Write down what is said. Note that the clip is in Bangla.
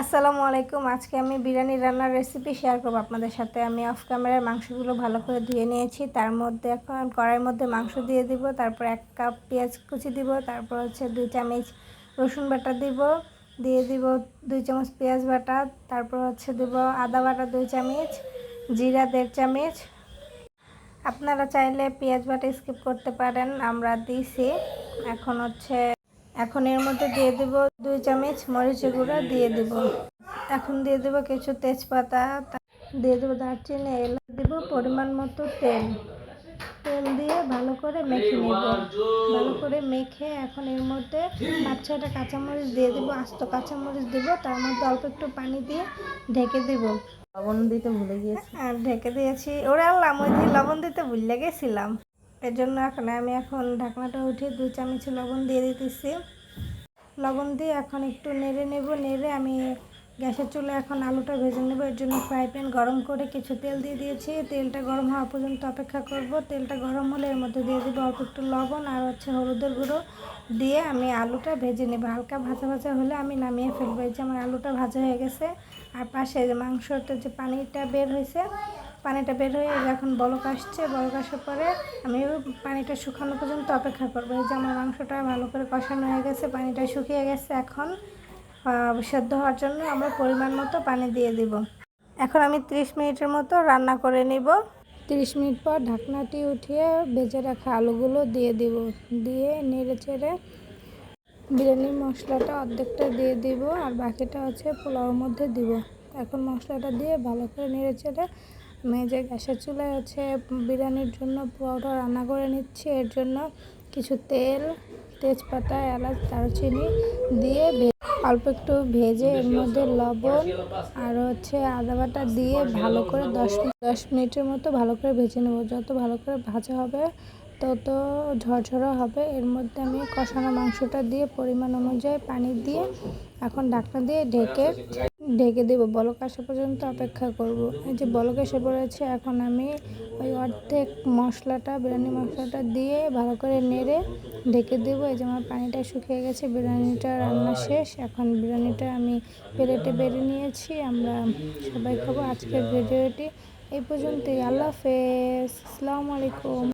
আসসালামু আলাইকুম। আজকে আমি বিরিয়ানি রান্নার রেসিপি শেয়ার করব আপনাদের সাথে। আমি অফ ক্যামেরার মাংসগুলো ভালো করে ধুয়ে নিয়েছি। তার মধ্যে এখন কড়াইয়ের মধ্যে মাংস দিয়ে দিব। তারপর এক কাপ পেঁয়াজ কুচি দিব। তারপর হচ্ছে দুই চামচ রসুন বাটা দিব। দিয়ে দিব দুই চামচ পেঁয়াজ বাটা। তারপর হচ্ছে দিব আদা বাটা দুই চামচ, জিরা দেড় চামচ। আপনারা চাইলে পেঁয়াজ বাটা স্কিপ করতে পারেন। আমরা দিছি। এখন হচ্ছে এখন এর মধ্যে দিয়ে দেব দুই চামচ মরিচের গুঁড়া দিয়ে দেব। এখন দিয়ে দেব কিছু তেজপাতা দিয়ে দেবো দারচিনি এলাচ দেব পরিমাণ মতো তেল। তেল দিয়ে ভালো করে মেখে নেব। ভালো করে মেখে এখন এর মধ্যে পাঁচ ছয়টা কাঁচামরিচ দিয়ে দেবো আস্ত কাঁচামরিচ দেবো। তার মধ্যে অল্প একটু পানি দিয়ে ঢেকে দেবো। লবণ দিতে ভুলে গিয়েছি। আর ঢেকে দিয়েছি। ওরা আল্লাহ ওই লবণ দিতে ভুলে গেছিলাম। এর জন্য এখন আমি এখন ঢাকনাটা উঠে দু চামচ লবণ দিয়ে দিতেছি। লবণ দিয়ে এখন একটু নেড়ে নেব, নেড়ে আমি গ্যাসের চুলে এখন আলুটা ভেজে নেব। এর জন্য ফ্রাই প্যান গরম করে কিছু তেল দিয়ে দিয়েছি। তেলটা গরম হওয়া পর্যন্ত অপেক্ষা করব। তেলটা গরম হলে এর মধ্যে দিয়ে দেবো অল্প একটু লবণ আর হচ্ছে হলুদের গুঁড়ো দিয়ে আমি আলুটা ভেজে নেব। হালকা ভাজা ভাজা হলে আমি নামিয়ে ফেলব। এই যে আমার আলুটা ভাজা হয়ে গেছে। আর পাশে যে মাংসটা যে পানিটা বের হয়েছে পানিটা বের হয়ে এখন বলক আসছে, বলক আসার পরে আমি পানিটা শুকানো পর্যন্ত অপেক্ষা করব। এই যে আমার মাংসটা ভালো করে কষানো হয়ে গেছে, পানিটা শুকিয়ে গেছে এখন সেদ্ধ হওয়ার জন্য আমরা পরিমাণ মতো পানি দিয়ে দিব। এখন আমি 30 মিনিটের মতো রান্না করে নিব। 30 মিনিট পর ঢাকনাটি উঠিয়ে ভেজে রাখা আলুগুলো দিয়ে দিব। দিয়ে নেড়ে চেড়ে বিরিয়ানির মশলাটা অর্ধেকটা দিয়ে দিব আর বাকিটা হচ্ছে পোলাওর মধ্যে দিব। এখন মশলাটা দিয়ে ভালো করে নেড়ে চেড়ে মেজে গ্যাসের চুলায় হচ্ছে বিরিয়ানির জন্য পোলাওটা রান্না করে নিচ্ছি। এর জন্য কিছু তেল, তেজপাতা, এলাচ, দারুচিনি দিয়ে অল্প একটু ভেজে এর মধ্যে লবণ আর হচ্ছে আদা বাটা দিয়ে ভালো করে দশ দশ মিনিটের মতো ভালো করে ভেজে নেব। যত ভালো করে ভাজা হবে, তত ঝরঝরা হবে। এর মধ্যে আমি কষানো মাংসটা দিয়ে পরিমাণ অনুযায়ী পানি দিয়ে এখন ঢাকনা দিয়ে ঢেকে ঢেকে দেবো। বলক আসা পর্যন্ত অপেক্ষা করব। এই যে বলক এসে পড়েছে, এখন আমি ওই অর্ধেক মশলাটা, বিরিয়ানি মশলাটা দিয়ে ভালো করে নেড়ে ঢেকে দেবো। এই যে আমার পানিটা শুকিয়ে গেছে, বিরিয়ানিটা রান্না শেষ। এখন বিরিয়ানিটা আমি প্লেটে বেড়ে নিয়েছি, আমরা সবাই খাব আজকের ভিডিওটি। এই পর্যন্তই, আল্লাহ হাফেজ। আসসালামু আলাইকুম।